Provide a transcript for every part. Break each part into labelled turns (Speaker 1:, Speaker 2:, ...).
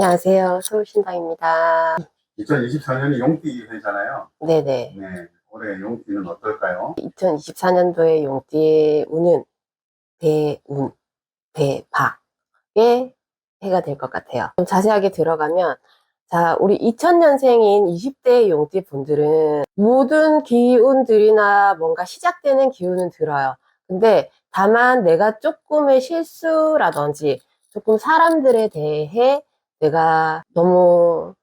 Speaker 1: 안녕하세요. 서울신당입니다.
Speaker 2: 2024년이 용띠 해잖아요.
Speaker 1: 네네.
Speaker 2: 네. 올해 용띠는 어떨까요?
Speaker 1: 2024년도의 용띠의 운은 대운, 대박의 해가 될 것 같아요. 좀 자세하게 들어가면, 자, 우리 2000년생인 20대 용띠 분들은 모든 기운들이나 뭔가 시작되는 기운은 들어요. 근데 다만 내가 조금의 실수라든지 조금 사람들에 대해 내가 너무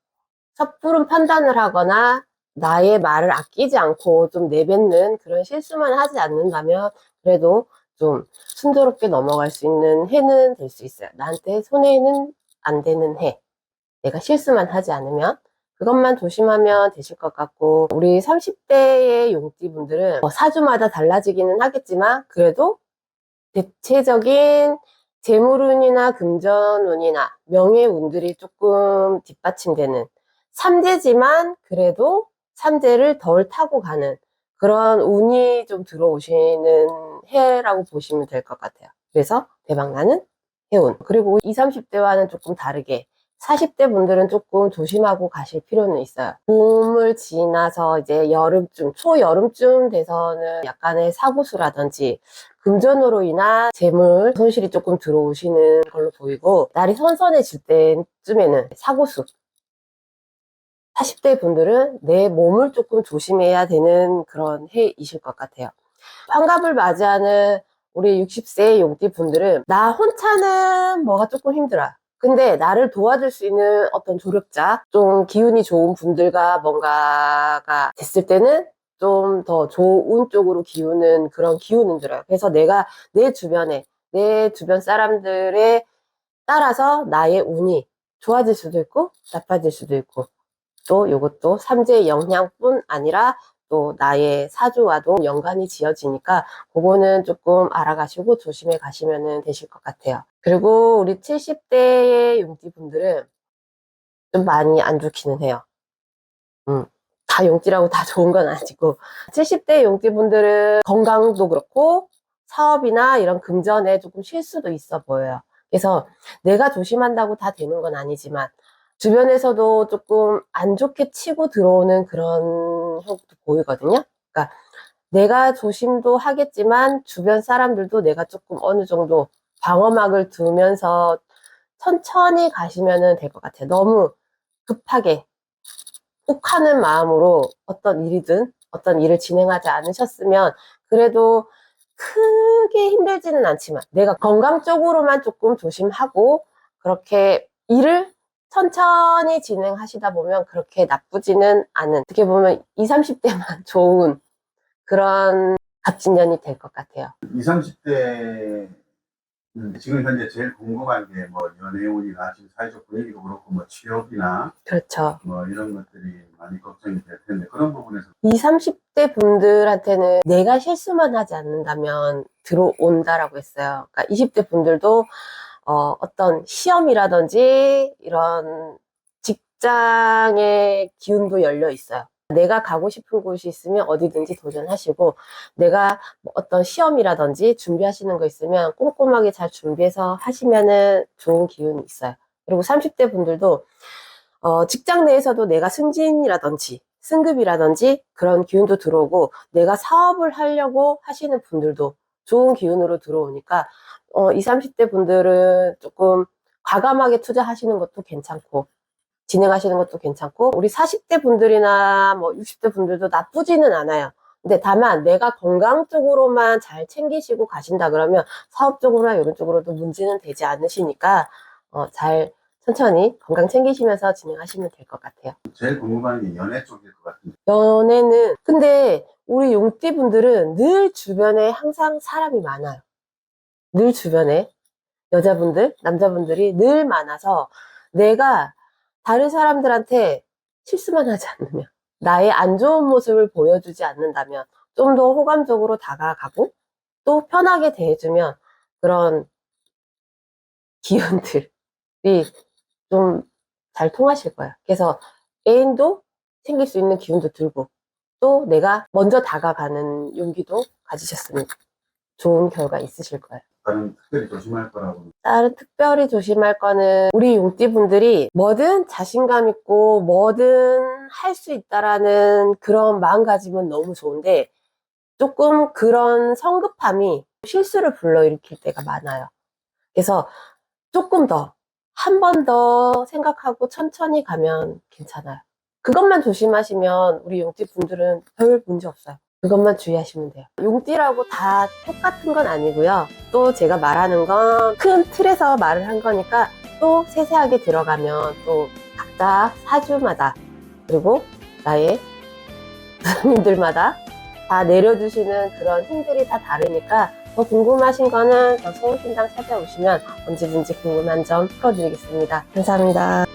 Speaker 1: 섣부른 판단을 하거나 나의 말을 아끼지 않고 좀 내뱉는 그런 실수만 하지 않는다면 그래도 좀 순조롭게 넘어갈 수 있는 해는 될 수 있어요. 나한테 손해는 안 되는 해. 내가 실수만 하지 않으면 그것만 조심하면 되실 것 같고 우리 30대의 용띠분들은 뭐 사주마다 달라지기는 하겠지만 그래도 대체적인 재물운이나 금전운이나 명예운들이 조금 뒷받침되는 삼재지만 그래도 삼재를 덜 타고 가는 그런 운이 좀 들어오시는 해라고 보시면 될 것 같아요. 그래서 대박나는 해운. 그리고 20, 30대와는 조금 다르게 40대 분들은 조금 조심하고 가실 필요는 있어요. 봄을 지나서 이제 여름쯤, 초여름쯤 돼서는 약간의 사고수라든지 금전으로 인한 재물 손실이 조금 들어오시는 걸로 보이고 날이 선선해질 때쯤에는 사고수 40대 분들은 내 몸을 조금 조심해야 되는 그런 해이실 것 같아요. 환갑을 맞이하는 우리 60세 용띠 분들은 나 혼자는 뭐가 조금 힘들어. 근데 나를 도와줄 수 있는 어떤 조력자, 좀 기운이 좋은 분들과 뭔가가 됐을 때는 좀 더 좋은 쪽으로 기우는 그런 기운은 들어요. 그래서 내가 내 주변에, 내 주변 사람들에 따라서 나의 운이 좋아질 수도 있고, 나빠질 수도 있고, 또 이것도 삼재의 영향뿐 아니라 또 나의 사주와도 연관이 지어지니까 그거는 조금 알아가시고 조심해 가시면 되실 것 같아요. 그리고 우리 70대의 용띠분들은 좀 많이 안 좋기는 해요. 음, 다 용띠라고 다 좋은 건 아니고 70대 용띠분들은 건강도 그렇고 사업이나 이런 금전에 조금 실수도 있어 보여요. 그래서 내가 조심한다고 다 되는 건 아니지만 주변에서도 조금 안 좋게 치고 들어오는 그런 효과도 보이거든요. 그러니까 내가 조심도 하겠지만 주변 사람들도 내가 조금 어느 정도 방어막을 두면서 천천히 가시면 될 것 같아요. 너무 급하게 욱하는 마음으로 어떤 일이든 어떤 일을 진행하지 않으셨으면 그래도 크게 힘들지는 않지만 내가 건강 쪽으로만 조금 조심하고 그렇게 일을 천천히 진행하시다 보면 그렇게 나쁘지는 않은 어떻게 보면 20, 30대만 좋은 그런 갑진년이 될 것 같아요.
Speaker 2: 20, 30대 지금 현재 제일 궁금한 게 뭐 연애운이나 지금 사회적 분위기도 그렇고 뭐 취업이나
Speaker 1: 그렇죠.
Speaker 2: 뭐 이런 것들이 많이 걱정이 될 텐데 그런 부분에서
Speaker 1: 20, 30대 분들한테는 내가 실수만 하지 않는다면 들어온다라고 했어요. 그러니까 20대 분들도 어, 어떤 시험이라든지 이런 직장의 기운도 열려 있어요. 내가 가고 싶은 곳이 있으면 어디든지 도전하시고 내가 뭐 어떤 시험이라든지 준비하시는 거 있으면 꼼꼼하게 잘 준비해서 하시면은 좋은 기운이 있어요. 그리고 30대 분들도 어, 직장 내에서도 내가 승진이라든지 승급이라든지 그런 기운도 들어오고 내가 사업을 하려고 하시는 분들도 좋은 기운으로 들어오니까 어, 20, 30대 분들은 조금 과감하게 투자하시는 것도 괜찮고 진행하시는 것도 괜찮고 우리 40대 분들이나 뭐 60대 분들도 나쁘지는 않아요. 근데 다만 내가 건강 쪽으로만 잘 챙기시고 가신다 그러면 사업 쪽으로나 이런 쪽으로도 문제는 되지 않으시니까 어, 잘 천천히 건강 챙기시면서 진행하시면 될 것 같아요.
Speaker 2: 제일 궁금한 게 연애 쪽일 것 같은데
Speaker 1: 연애는 근데 우리 용띠 분들은 늘 주변에 항상 사람이 많아요. 늘 주변에 여자분들, 남자분들이 늘 많아서 내가 다른 사람들한테 실수만 하지 않으면 나의 안 좋은 모습을 보여주지 않는다면 좀 더 호감적으로 다가가고 또 편하게 대해주면 그런 기운들이 좀 잘 통하실 거예요. 그래서 애인도 생길 수 있는 기운도 들고 또 내가 먼저 다가가는 용기도 가지셨으면 좋은 결과 있으실 거예요.
Speaker 2: 다른 특별히 조심할 거라고.
Speaker 1: 다른 특별히 조심할 거는 우리 용띠분들이 뭐든 자신감 있고 뭐든 할 수 있다라는 그런 마음가짐은 너무 좋은데 조금 그런 성급함이 실수를 불러일으킬 때가 많아요. 그래서 조금 더, 한 번 더 생각하고 천천히 가면 괜찮아요. 그것만 조심하시면 우리 용띠 분들은 별 문제 없어요. 그것만 주의하시면 돼요. 용띠라고 다 똑같은 건 아니고요. 또 제가 말하는 건 큰 틀에서 말을 한 거니까 또 세세하게 들어가면 또 각자 사주마다 그리고 나의 스님들마다 다 내려주시는 그런 힘들이 다 다르니까 더 궁금하신 거는 저 서울신당 찾아오시면 언제든지 궁금한 점 풀어드리겠습니다. 감사합니다.